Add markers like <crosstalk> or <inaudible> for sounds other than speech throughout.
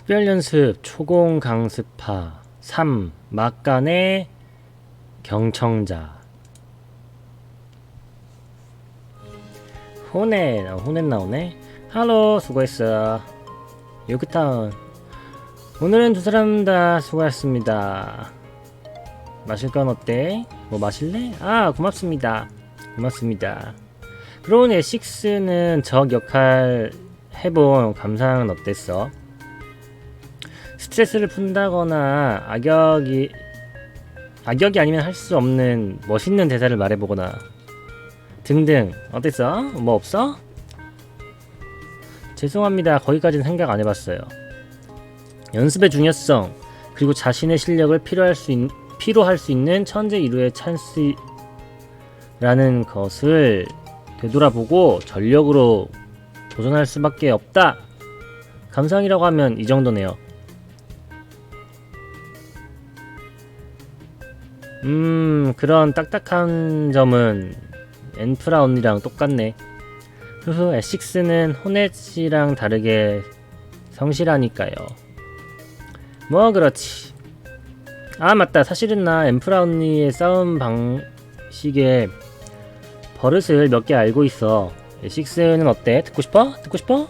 특별 연습 초공 강습파 3 막간의 경청자. 호넷 어, 호넷 나오네. 할로 수고했어. 요크타운. 오늘은 두 사람 다 수고했습니다. 마실 건 어때? 뭐 마실래? 아 고맙습니다. 고맙습니다. 그러온 에식스는 적 역할 해본 감상은 어땠어? 스트레스를 푼다거나 악역이 악역이 아니면 할 수 없는 멋있는 대사를 말해보거나 등등. 어땠어? 뭐 없어? 죄송합니다. 거기까지는 생각 안 해봤어요. 연습의 중요성 그리고 자신의 실력을 필요할 수 있, 필요할 수 있는 천재 이루의 찬스라는 것을 되돌아보고 전력으로 도전할 수밖에 없다. 감상이라고 하면 이 정도네요 음, 그런 딱딱한 점은 엔프라 언니랑 똑같네. 흐흐, 에식스는 호넷이랑 다르게 성실하니까요. 뭐, 그렇지. 아, 맞다. 사실은 나 엔프라 언니의 싸움 방식에 버릇을 몇 개 알고 있어. 에식스는 어때? 듣고 싶어? 듣고 싶어?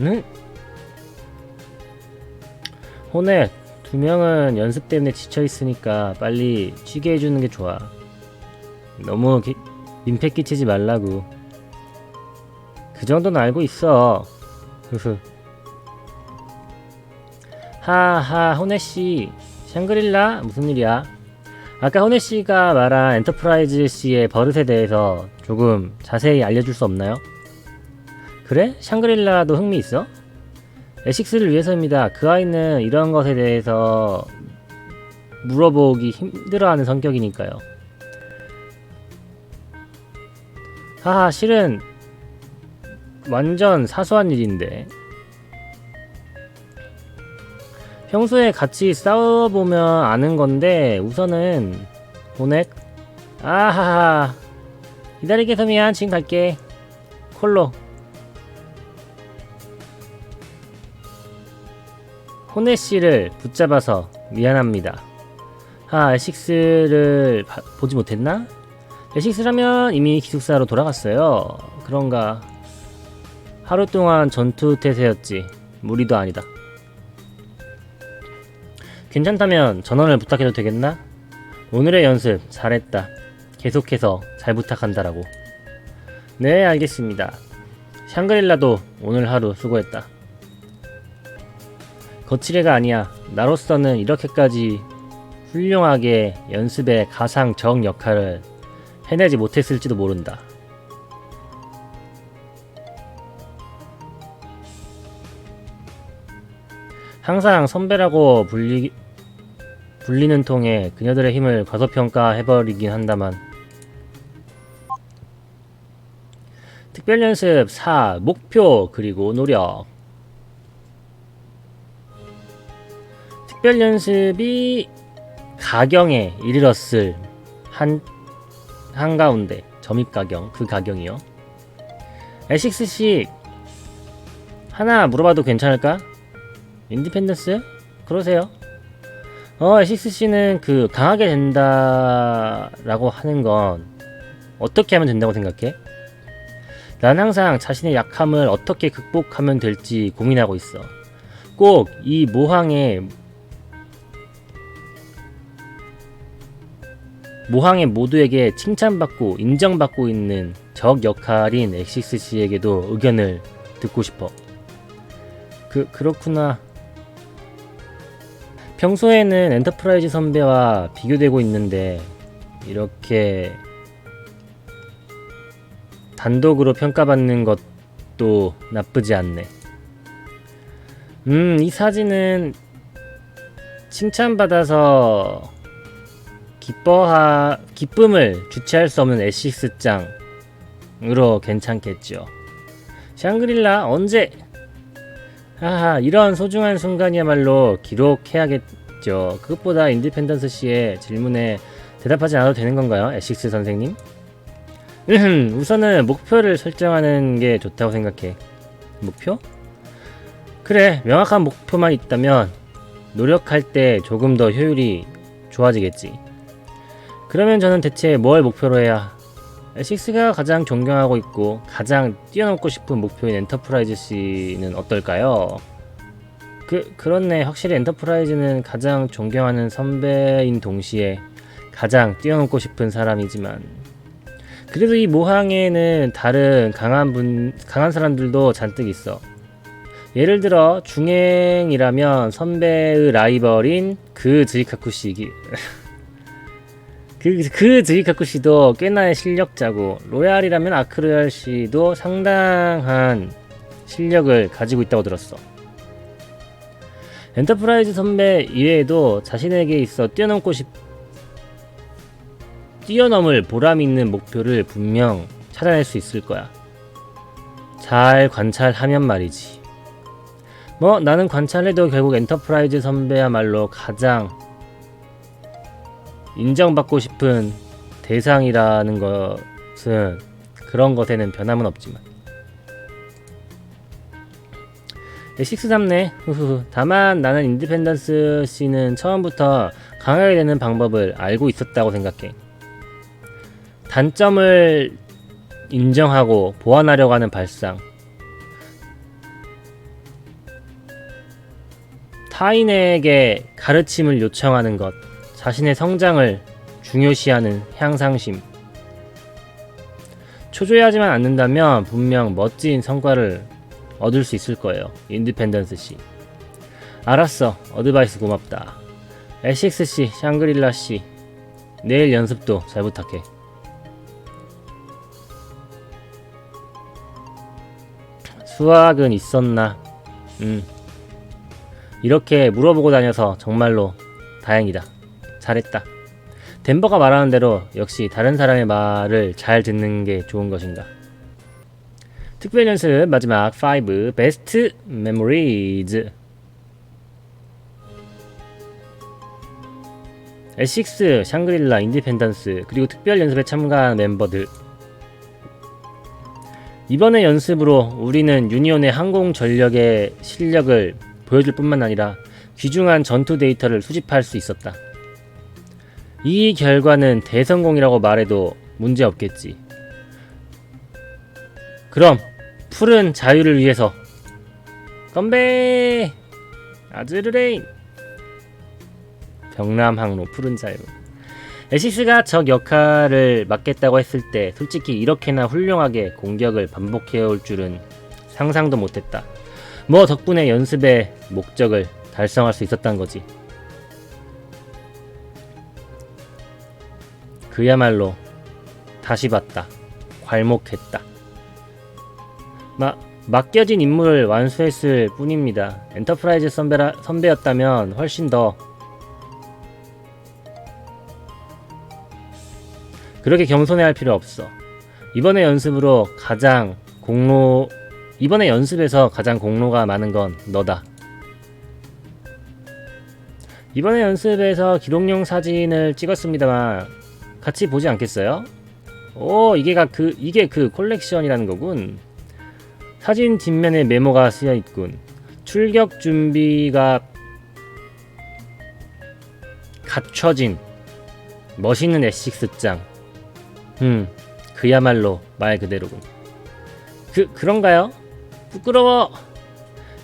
응? 호넷, 두 명은 연습 때문에 지쳐 있으니까 빨리 쉬게 해주는 게 좋아. 너무 기, 민폐 끼치지 말라고. 그 정도는 알고 있어. 흐흐. 하하, 호네 씨, 샹그릴라 무슨 일이야? 아까 호네 씨가 말한 엔터프라이즈 씨의 버릇에 대해서 조금 자세히 알려줄 수 없나요? 그래? 샹그릴라도 흥미 있어? 에식스를 위해서입니다. 그 아이는 이런 것에 대해서 물어보기 힘들어하는 성격이니까요. 하하, 실은 완전 사소한 일인데. 평소에 같이 싸워보면 아는 건데, 우선은, 보넷? 아하하. 기다리게 해서 미안, 지금 갈게. 콜로. 호네 씨를 붙잡아서 미안합니다. 아, 에식스를 바- 보지 못했나? 에식스라면 이미 기숙사로 돌아갔어요. 그런가? 하루 동안 전투 태세였지. 무리도 아니다. 괜찮다면 전원을 부탁해도 되겠나? 오늘의 연습 잘했다. 계속해서 잘 부탁한다라고. 네, 알겠습니다. 샹그릴라도 오늘 하루 수고했다. 거칠애가 아니야. 나로서는 이렇게까지 훌륭하게 연습의 가상 정 역할을 해내지 못했을지도 모른다. 항상 선배라고 불리, 불리는 통에 그녀들의 힘을 과소평가해버리긴 한다만 특별연습 4 목표 그리고 노력 특별 연습이 가경에 이르렀을 한 한가운데 점입 가경 그 가경이요. 에식스 씨 하나 물어봐도 괜찮을까? 인디펜던스? 그러세요. 어 에식스 씨는 그 강하게 된다라고 하는 건 어떻게 하면 된다고 생각해? 난 항상 자신의 약함을 어떻게 극복하면 될지 고민하고 있어. 꼭 이 모항의 모항의 모두에게 칭찬받고 인정받고 있는 적 역할인 엑시스 씨에게도 의견을 듣고 싶어. 그 그렇구나. 평소에는 엔터프라이즈 선배와 비교되고 있는데 이렇게 단독으로 평가받는 것도 나쁘지 않네. 음, 이 사진은 칭찬받아서 기뻐하 기쁨을 주체할 수 없는 에시스 짱으로 괜찮겠죠. 샹그릴라 언제? 하하 이런 소중한 순간이야말로 기록해야겠죠. 그것보다 인디펜던스 씨의 질문에 대답하지 않아도 되는 건가요, 에식스 선생님? 음, 우선은 목표를 설정하는 게 좋다고 생각해. 목표? 그래, 명확한 목표만 있다면 노력할 때 조금 더 효율이 좋아지겠지. 그러면 저는 대체 뭘 목표로 해야 L6가 가장 존경하고 있고 가장 뛰어넘고 싶은 목표인 엔터프라이즈 C는 어떨까요? 그 그렇네. 확실히 엔터프라이즈는 가장 존경하는 선배인 동시에 가장 뛰어넘고 싶은 사람이지만 그래도 이 모항에는 다른 강한 분 강한 사람들도 잔뜩 있어. 예를 들어 중행이라면 선배의 라이벌인 그 드리카쿠 씨기 그, 그 드리카쿠 씨도 꽤나 실력자고 로얄이라면 아크로얄 씨도 상당한 실력을 가지고 있다고 들었어. 엔터프라이즈 선배 이외에도 자신에게 있어 뛰어넘고 싶 뛰어넘을 보람 있는 목표를 분명 찾아낼 수 있을 거야. 잘 관찰하면 말이지. 뭐 나는 관찰해도 결국 엔터프라이즈 선배야말로 가장 인정받고 싶은 대상이라는 것은 그런 것에는 변함은 없지만. 식스 잡네. 후후. 다만 나는 인디펜던스 씨는 처음부터 강하게 되는 방법을 알고 있었다고 생각해. 단점을 인정하고 보완하려고 하는 발상. 타인에게 가르침을 요청하는 것, 자신의 성장을 중요시하는 향상심. 초조해하지만 않는다면 분명 멋진 성과를 얻을 수 있을 거예요. 인디펜던스 씨. 알았어. 어드바이스 고맙다. 에식스 씨, 샹그릴라 씨. 내일 연습도 잘 부탁해. 수학은 있었나? 음. 이렇게 물어보고 다녀서 정말로 다행이다. 잘했다. 덴버가 말하는 대로 역시 다른 사람의 말을 잘 듣는 게 좋은 것인가. 특별 연습 마지막 5 베스트 메모리즈 에식스, 샹그릴라, 인디펜던스 그리고 특별 연습에 참가한 멤버들 이번의 연습으로 우리는 유니온의 항공 전력의 실력을 보여줄 뿐만 아니라 귀중한 전투 데이터를 수집할 수 있었다. 이 결과는 대성공이라고 말해도 문제 없겠지. 그럼 푸른 자유를 위해서 건배! 아즈르레인! 병남항로 푸른 자유. 에시스가 적 역할을 맡겠다고 했을 때 솔직히 이렇게나 훌륭하게 공격을 반복해올 줄은 상상도 못했다. 뭐 덕분에 연습의 목적을 달성할 수 있었단 거지. 그야말로 다시 봤다. 괄목했다. 마, 맡겨진 임무를 완수했을 뿐입니다. 엔터프라이즈 선배라, 선배였다면 훨씬 더 그렇게 겸손해할 필요 없어. 이번에 연습으로 가장 공로 이번에 연습에서 가장 공로가 많은 건 너다. 이번에 연습에서 기록용 사진을 찍었습니다만 같이 보지 않겠어요? 오 이게가 그 이게 그 콜렉션이라는 거군. 사진 뒷면에 메모가 쓰여 있군. 출격 준비가 갖춰진 멋있는 에식스장. 음, 그야말로 말 그대로군. 그 그런가요? 부끄러워.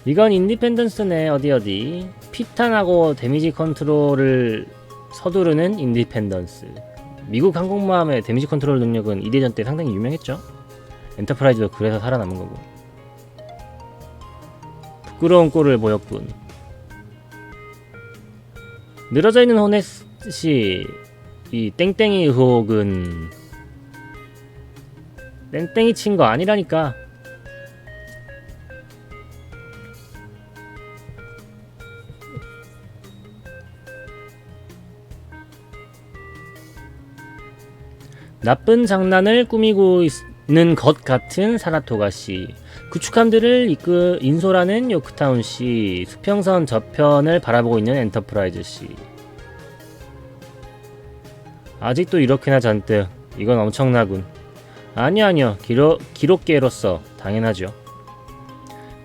이건 인디펜던스네 어디 어디. 피탄하고 데미지 컨트롤을 서두르는 인디펜던스. 미국 항공모함의 데미지 컨트롤 능력은 이대전 때 상당히 유명했죠. 엔터프라이즈도 그래서 살아남은 거고. 부끄러운 꼴을 보였군. 늘어져 있는 호넷이 이 땡땡이 의혹은 땡땡이 친 거 아니라니까. 나쁜 장난을 꾸미고 있는 것 같은 사라토가 씨. 구축함들을 이끄 인솔하는 요크타운 씨. 수평선 저편을 바라보고 있는 엔터프라이즈 씨. 아직도 이렇게나 잔뜩. 이건 엄청나군. 아니요, 아니요. 기록, 기록계로서 당연하죠.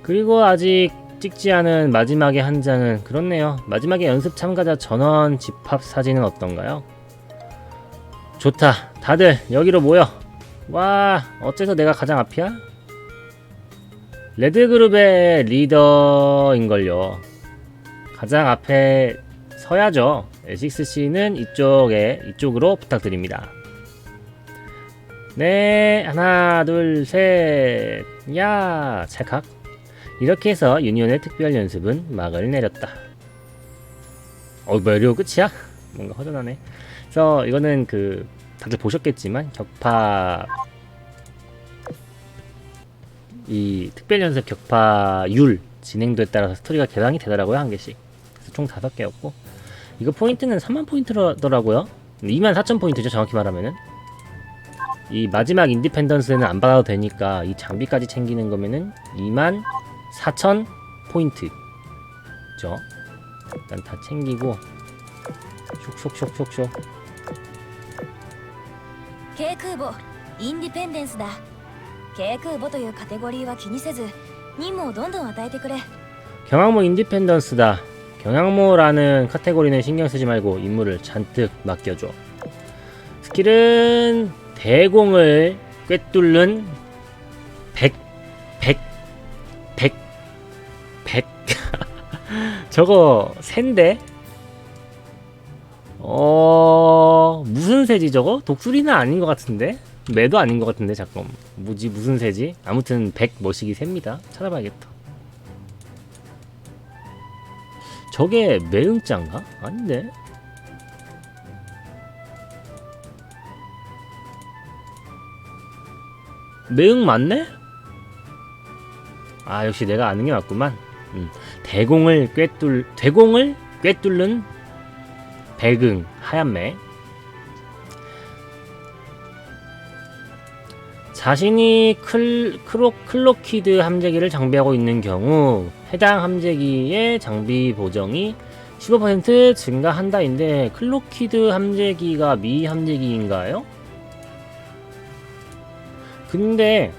그리고 아직 찍지 않은 마지막에 한 장은 그렇네요. 마지막에 연습 참가자 전원 집합 사진은 어떤가요? 좋다. 다들 여기로 모여. 와, 어째서 내가 가장 앞이야? 레드그룹의 리더인걸요. 가장 앞에 서야죠. 에식스 씨는 이쪽에, 이쪽으로 부탁드립니다. 네, 하나, 둘, 셋. 야, 찰칵. 이렇게 해서 유니온의 특별 연습은 막을 내렸다. 어, 뭐야, 이러고 끝이야? 뭔가 허전하네. 그래서 이거는 그, 다들 보셨겠지만, 격파, 이 특별 연습 격파율 진행도에 따라서 스토리가 개방이 되더라고요, 한 개씩. 그래서 총 다섯 개였고, 이거 포인트는 3만 포인트더라고요. 2만 4천 포인트죠, 정확히 말하면은. 이 마지막 인디펜던스는 안 받아도 되니까 이 장비까지 챙기는 거면은 2만 4천 포인트. 죠. 일단 다 챙기고 슉슉슉슉슉 軽空母インディペンデンスだ軽空母というカテゴリーは気にせず任務をどんどん与えてくれ 경항모 인디펜던스다. 경항모라는 카테고리는 신경 쓰지 말고 임무를 잔뜩 맡겨줘. 스킬은 대공을 꿰뚫는 100, 100, 100, 100. <laughs> 저거 샌데? 어, 무슨 새지 저거? 독수리는 아닌 것 같은데? 매도 아닌 것 같은데, 잠깐. 뭐지, 무슨 새지? 아무튼 100 머시기 셉니다. 찾아봐야겠다. 저게 매응자인가? 아닌데? 매응 맞네? 아 역시 내가 아는 게 맞구만. 음, 대공을 꿰뚫 대공을 꿰뚫는 백응 하얀매. 자신이 클, 크로, 클로키드 함재기를 장비하고 있는 경우 해당 함재기의 장비 보정이 15% 증가한다인데 클로키드 함재기가 미 함재기인가요? 근데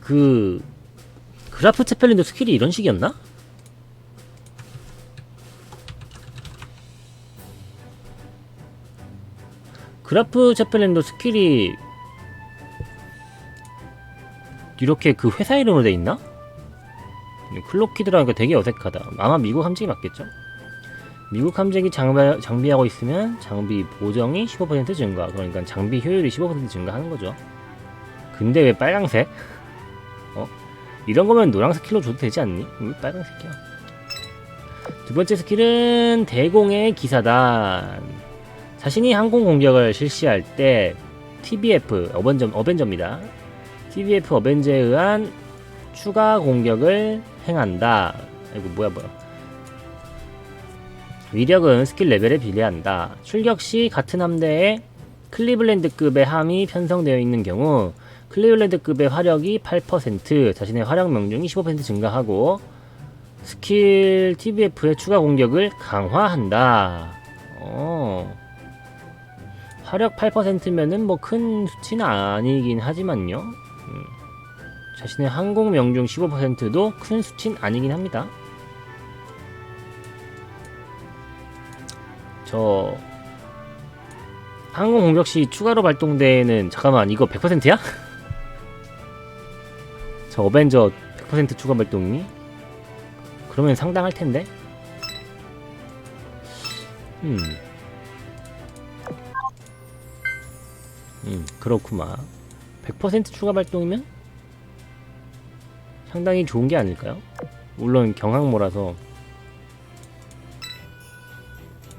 그 그라프 체펠린도 스킬이 이런 식이었나? 그라프 제펠린도 스킬이 이렇게 그 회사 이름으로 돼 있나? 클로키드라니까 되게 어색하다. 아마 미국 함재기 맞겠죠? 미국 함재기 장비, 장비하고 있으면 장비 보정이 15% 증가. 그러니까 장비 효율이 15% 증가하는 거죠. 근데 왜 빨강색? 어? 이런 거면 노랑 스킬로 줘도 되지 않니? 왜 빨강색이야? 두 번째 스킬은 대공의 기사단. 자신이 항공 공격을 실시할 때 TBF 어벤져, 어벤져입니다. TBF 어벤져에 의한 추가 공격을 행한다. 이거 뭐야 뭐야. 위력은 스킬 레벨에 비례한다. 출격 시 같은 함대에 클리블랜드급의 함이 편성되어 있는 경우 클리블랜드급의 화력이 8%, 자신의 화력 명중이 15% 증가하고 스킬 TBF의 추가 공격을 강화한다. 어. 화력 8%면은 뭐 큰 수치는 아니긴 하지만요. 음, 자신의 항공 명중 15%도 큰 수치는 아니긴 합니다. 저 항공 공격 시 추가로 발동되는 잠깐만 이거 100%야? <laughs> 저 어벤져 100% 추가 발동이? 그러면 상당할 텐데. 음. 음, 그렇구만. 100% 추가 발동이면 상당히 좋은 게 아닐까요? 물론 경항모라서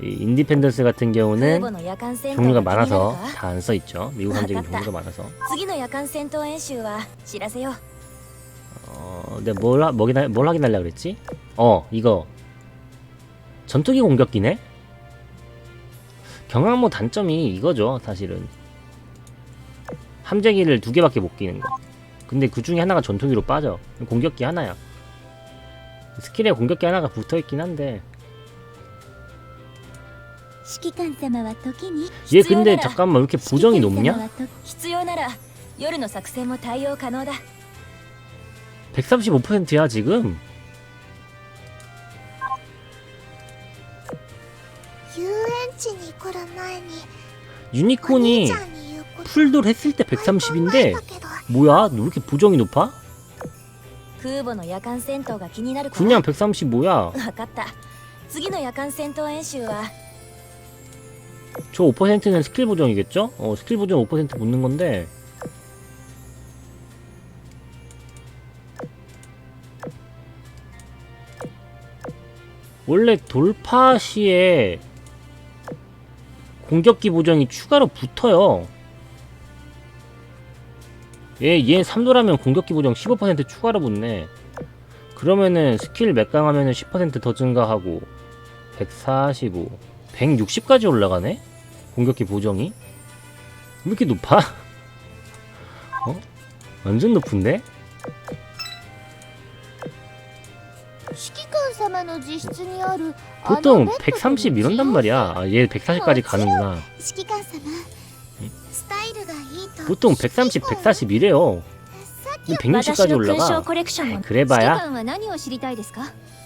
이 인디펜던스 같은 경우는 종류가 많아서 다 안 써 있죠. 미국 함정이 종류가 많아서. 어, 근데 뭘, 하, 뭐긴 뭘 하긴 하려 그랬지? 어, 이거 전투기 공격기네. 경항모 단점이 이거죠, 사실은. 함정이를 두 개밖에 못 끼는 거. 근데 그 중에 하나가 전투기로 빠져. 공격기 하나야. 스킬에 공격기 하나가 붙어 있긴 한데. 얘 근데 잠깐만 왜 이렇게 부정이 높냐? 135%야 지금. 유니콘이 풀돌 했을 때 130인데 뭐야? 왜 이렇게 보정이 높아? 그냥 130 뭐야? 저 5%는 스킬 보정이겠죠? 어, 스킬 보정 5% 붙는 건데. 원래 돌파 시에 공격기 보정이 추가로 붙어요. 얘, 얘 3도라면 공격기 보정 15% 추가로 붙네. 그러면은 스킬 맥강하면은 10%더 증가하고 145, 160까지 올라가네? 공격기 보정이? 왜 이렇게 높아? <laughs> 어? 완전 높은데? 指揮官様の自室にある 보통 あのベッドと 130 이런단 말이야. 아, 얘 140까지 가는구나. 指揮官様スタイルがいいと 보통 130, 140이래요. 160까지 올라가. 아, 그래봐야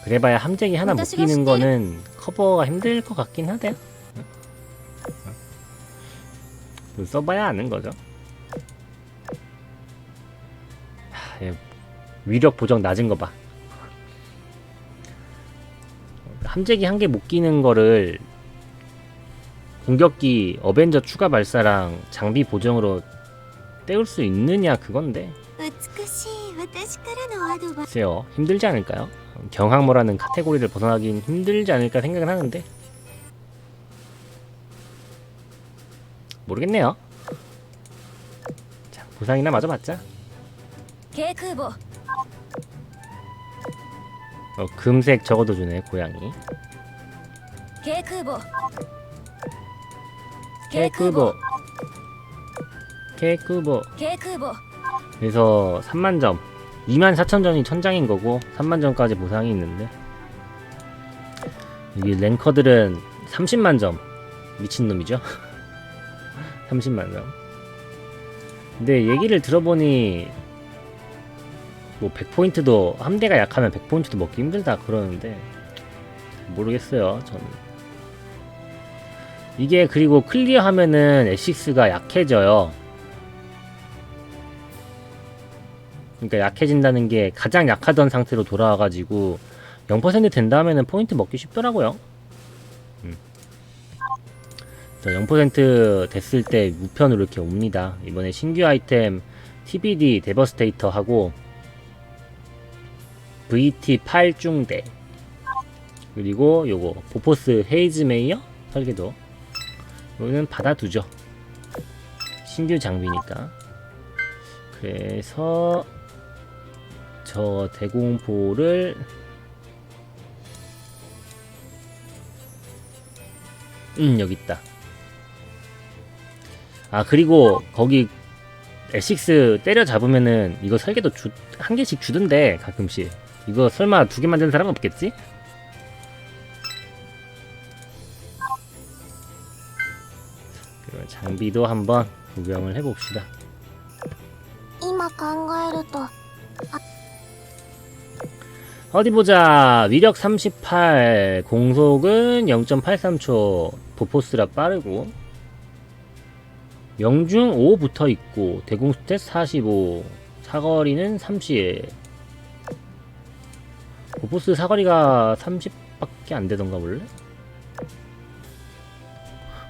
그래봐야 함정이 하나 못 끼는 거는 커버가 힘들 것 같긴 하대. 써봐야 아는 거죠. 위력 보정 낮은 거 봐. 함재기 한 개 못 끼는 거를 공격기 어벤져 추가 발사랑 장비 보정으로 때울 수 있느냐 그건데? 글쎄요 힘들지 않을까요? 경항모라는 카테고리를 벗어나긴 힘들지 않을까 생각은 하는데. 모르겠네요. 자 보상이나 마저 받자. 어, 금색 적어도 주네 고양이. 케이크보. 개크보. 개크보. 그래서 3만점. 24,000점이 천장인 거고 3만점까지 보상이 있는데. 여기 랭커들은 30만점. 미친놈이죠? <laughs> 30만점. 근데 얘기를 들어보니 뭐 100포인트도 함대가 약하면 100포인트도 먹기 힘들다 그러는데 모르겠어요 저는. 이게 그리고 클리어하면은 에식스가 약해져요 그러니까 약해진다는 게 가장 약하던 상태로 돌아와가지고 0% 된 다음에는 포인트 먹기 쉽더라고요. 음. 0% 됐을 때 우편으로 이렇게 옵니다. 이번에 신규 아이템 TBD 데버스테이터 하고 VT 8중대 그리고 요거 보포스 헤이즈 메이어 설계도 이거는 받아두죠. 신규 장비니까. 그래서 저 대공포를 음 여기 있다. 아 그리고 거기 L6 때려 잡으면은 이거 설계도 주, 한 개씩 주던데 가끔씩 이거 설마 두 개 만든 사람 없겠지? 장비도 한번 구경을 해봅시다. 今考えると 어디 보자. 위력 38, 공속은 0.83초, 보포스라 빠르고, 명중 5 붙어 있고, 대공 스탯 45, 사거리는 30. 보포스 사거리가 30밖에 안 되던가 원래?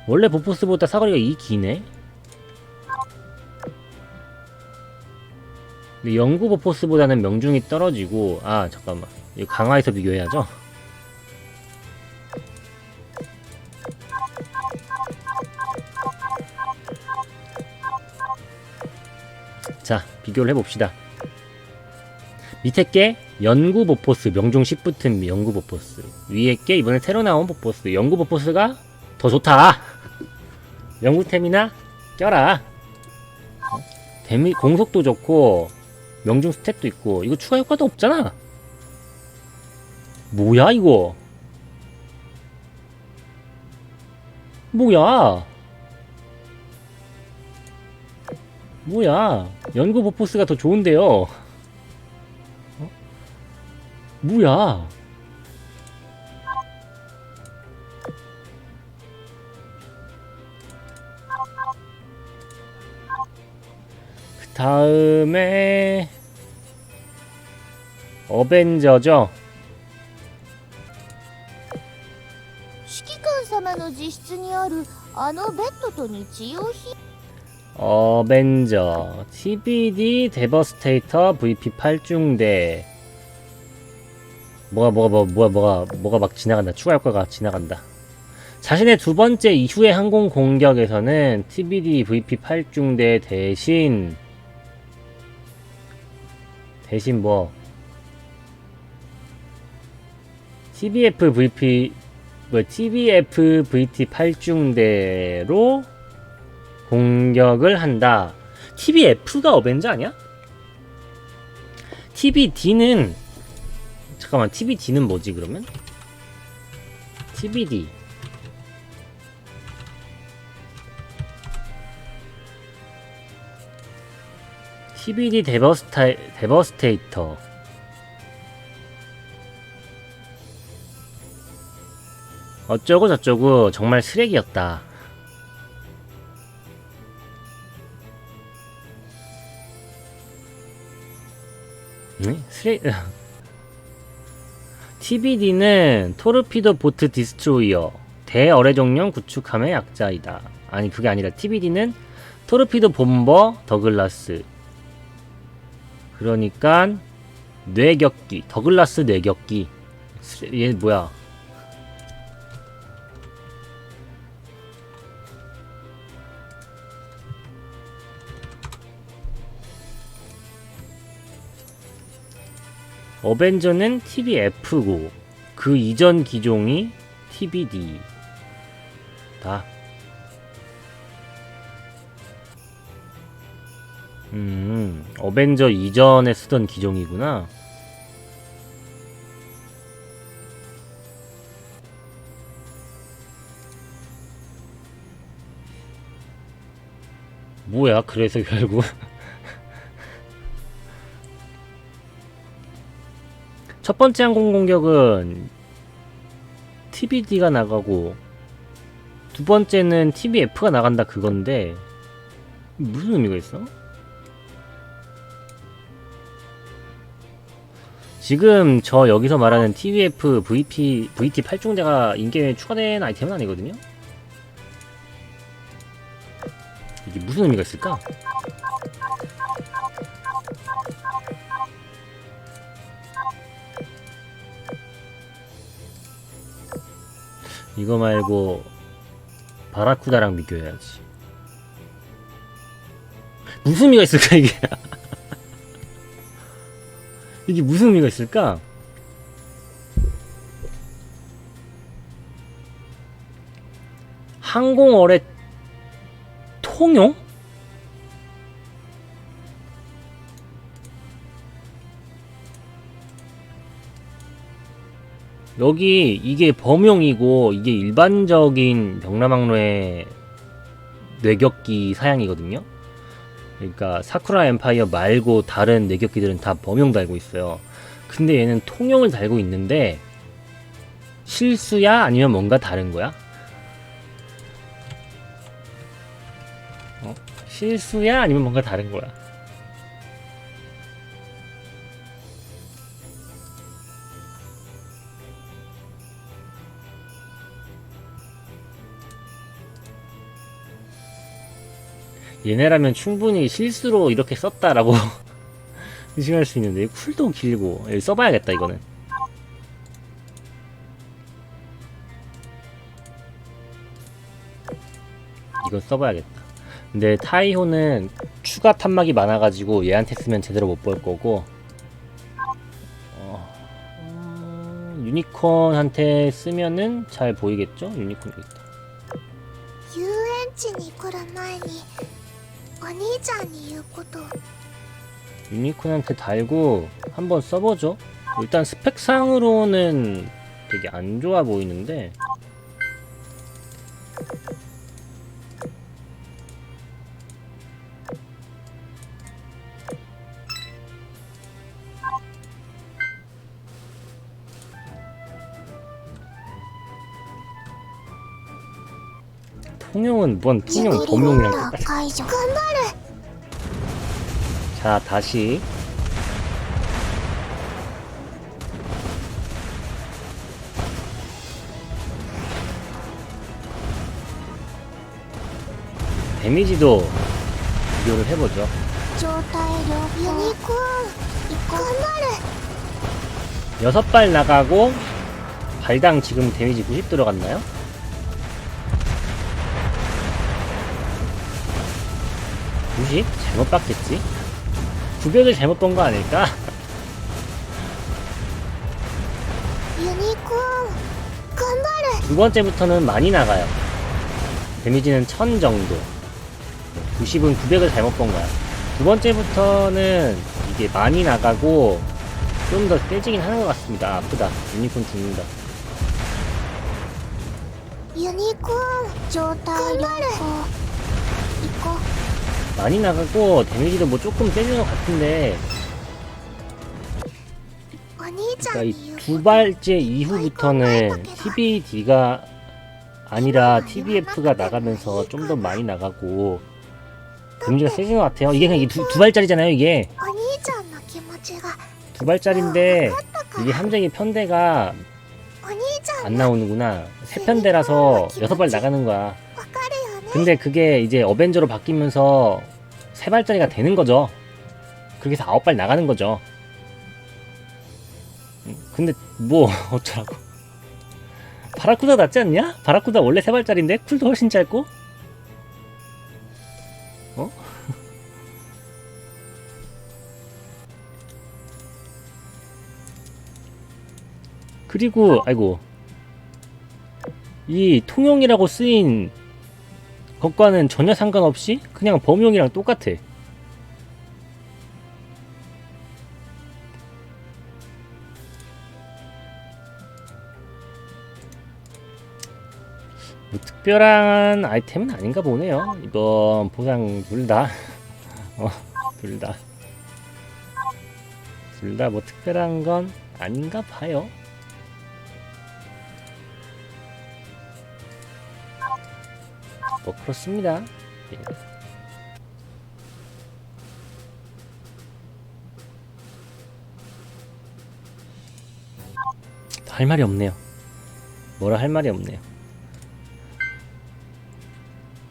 원래 보포스보다 사거리가 이 기네? 근데 영구 보포스보다는 명중이 떨어지고 아 잠깐만. 이거 강화해서 비교해야죠? 자 비교를 해봅시다. 밑에 게 연구 보포스 명중 10 붙은 연구 보포스. 위에 게 이번에 새로 나온 보포스. 연구 보포스가 더 좋다 연구템이나 껴라. 어? 데미 공속도 좋고 명중 스탯도 있고 이거 추가 효과도 없잖아. 뭐야 이거? 뭐야? 뭐야? 연구 보포스가 더 좋은데요? 뭐야? 다음에 어벤져죠. 指揮官様の自室にあるあのベッドと日用品 어벤져 TBD 데버스테이터 VP 8중대 뭐가 뭐가 뭐, 뭐가 뭐가 뭐가 막 지나간다 추가 효과가 지나간다 자신의 두 번째 이후의 항공 공격에서는 TBD VP 8중대 대신 대신 뭐 TBF VP 뭐 TBF VT 8중대로 공격을 한다. TBF가 어벤져 아니야? TBD는 잠깐만 TBD는 뭐지 그러면? TBD TBD 데버스타 데버스테이터 어쩌고 저쩌고 정말 쓰레기였다. 네? 쓰레 TBD는 토르피도 보트 디스트로이어 대어뢰종령 구축함의 약자이다. 아니 그게 아니라 TBD는 토르피도 본버 더글라스. 그러니까 뇌격기 더글라스 뇌격기. 얘 뭐야? 어벤져는 TBF고 그 이전 기종이 TBD 다. 음, 어벤져 이전에 쓰던 기종이구나. 뭐야, 그래서 결국. <laughs> 첫 번째 항공 공격은 TBD가 나가고 두 번째는 TBF가 나간다 그건데 무슨 의미가 있어? 지금 저 여기서 말하는 TBF, VP, VT 8중대가 인게임에 추가된 아이템은 아니거든요? 이게 무슨 의미가 있을까? 이거 말고 바라쿠다랑 비교해야지. 무슨 의미가 있을까 이게? 이게 무슨 의미가 있을까? 항공어뢰 통용? 여기 이게 범용이고 이게 일반적인 병라망로의 뇌격기 사양이거든요. 그러니까 사쿠라 엠파이어 말고 다른 뇌격기들은 다 범용 달고 있어요. 근데 얘는 통용을 달고 있는데 실수야 아니면 뭔가 다른 거야? 어? 실수야 아니면 뭔가 다른 거야? 얘네라면 충분히 실수로 이렇게 썼다라고 <laughs> 의심할 수 있는데 쿨도 길고 여기 써봐야겠다 이거는 이거 써봐야겠다 근데 타이호는 추가 탄막이 많아가지고 얘한테 쓰면 제대로 못 볼 거고 어, 어, 유니콘한테 쓰면은 잘 보이겠죠? 유니콘 여기 있다 遊園地に来る前に お兄ちゃんに言うことを 유니콘한테 달고 한번 써보죠. 일단 스펙상으로는 되게 안 좋아 보이는데 통영은 뭔 통영 범용이랑 똑같아. 자 다시 데미지도 비교를 해보죠. 여섯 발 나가고 발당 지금 데미지 90 들어갔나요? (90) 잘못 봤겠지? 900을 잘못 본 거 아닐까? ユニコーン頑張る 두 번째부터는 많이 나가요. 데미지는 1000 정도. 90은 900을 잘못 본 거야. 두 번째부터는 이게 많이 나가고 좀 더 세지긴 하는 것 같습니다. 아, 아프다. 유니콘 죽는다. ユニコーン状態良好行こ 많이 나가고 데미지도 뭐 조금 세는 것 같은데. 그러니까 이 두발째 이후부터는 TBD가 아니라 TBF가 나가면서 좀 더 많이 나가고 데미지가 세진 것 같아요. 이게 그냥 두, 두 발짜리잖아요 이게. 두 발짜리인데 이게 함정의 편대가 안 나오는구나. 세 편대라서 여섯 발 나가는 거야. 근데 그게 이제 어벤져로 바뀌면서 세 발짜리가 되는 거죠. 그렇게 해서 아홉 발 나가는 거죠. 음, 근데 뭐 <laughs> 어쩌라고. 바라쿠다 낫지 않냐? 바라쿠다 원래 세 발짜리인데 쿨도 훨씬 짧고. 어? <laughs> 그리고 아이고 이 통용이라고 쓰인 것과는 전혀 상관없이 그냥 범용이랑 똑같아. 뭐 특별한 아이템은 아닌가 보네요. 이번 보상 둘 다. <laughs> 어, 둘 다. 둘 다 뭐 특별한 건 아닌가 봐요. 뭐 그렇습니다. 예. 할 말이 없네요. 뭐라 할 말이 없네요.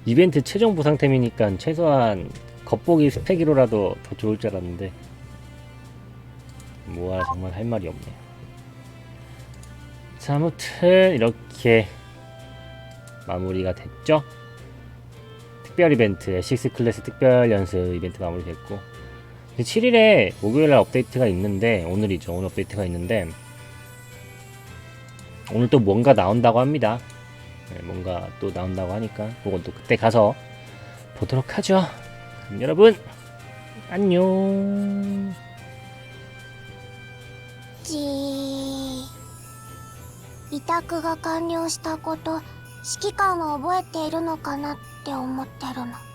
이벤트 최종 보상템이니까 최소한 겉보기 스펙으로라도 더 좋을 줄 알았는데 뭐야 정말 할 말이 없네요. 자 아무튼 이렇게 마무리가 됐죠. 특별 이벤트 에식스 클래스 특별 연습 이벤트 마무리됐고 7일에 목요일날 업데이트가 있는데 오늘이죠 오늘 업데이트가 있는데 오늘 또 뭔가 나온다고 합니다 네, 뭔가 또 나온다고 하니까 그건 또 그때 가서 보도록 하죠 그럼 여러분 안녕 じー委託が完了したこと指揮官は覚えているのかな って思ってるの